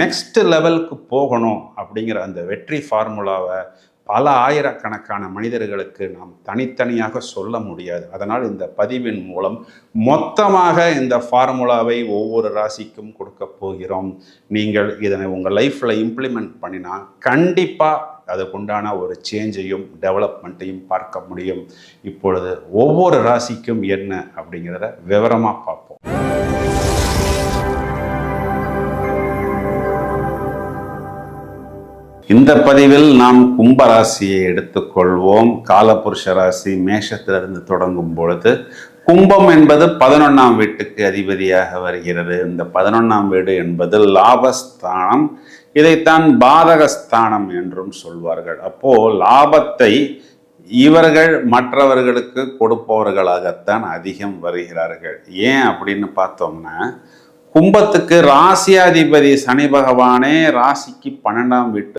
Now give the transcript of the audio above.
Next லெவலுக்கு போகணும் அப்படிங்கிற அந்த வெற்றி ஃபார்முலாவை பல ஆயிரக்கணக்கான மனிதர்களுக்கு நாம் தனித்தனியாக சொல்ல முடியாது. அதனால் இந்த பதிவின் மூலம் மொத்தமாக இந்த ஃபார்முலாவை ஒவ்வொரு ராசிக்கும் கொடுக்க போகிறோம். நீங்கள் இதனை உங்கள் லைஃப்பில் இம்ப்ளிமெண்ட் பண்ணினா கண்டிப்பாக அதுக்குண்டான ஒரு சேஞ்சையும் டெவலப்மெண்ட்டையும் பார்க்க முடியும். இப்பொழுது ஒவ்வொரு ராசிக்கும் என்ன அப்படிங்கிறத விவரமாக இந்த பதிவில் நாம் கும்ப ராசியை எடுத்துக்கொள்வோம். காலபுருஷ ராசி மேஷத்திலிருந்து தொடங்கும் பொழுது கும்பம் என்பது பதினொன்றாம் வீட்டுக்கு அதிபதியாக வருகிறது. இந்த பதினொன்றாம் வீடு என்பது லாபஸ்தானம். இதைத்தான் பாதகஸ்தானம் என்றும் சொல்வார்கள். அப்போ லாபத்தை இவர்கள் மற்றவர்களுக்கு கொடுப்பவர்களாகத்தான் அதிகம் வருகிறார்கள். ஏன் அப்படின்னு பார்த்தோம்னா கும்பத்துக்கு ராசியாதிபதி சனி பகவானே ராசிக்கு பன்னெண்டாம் வீட்டு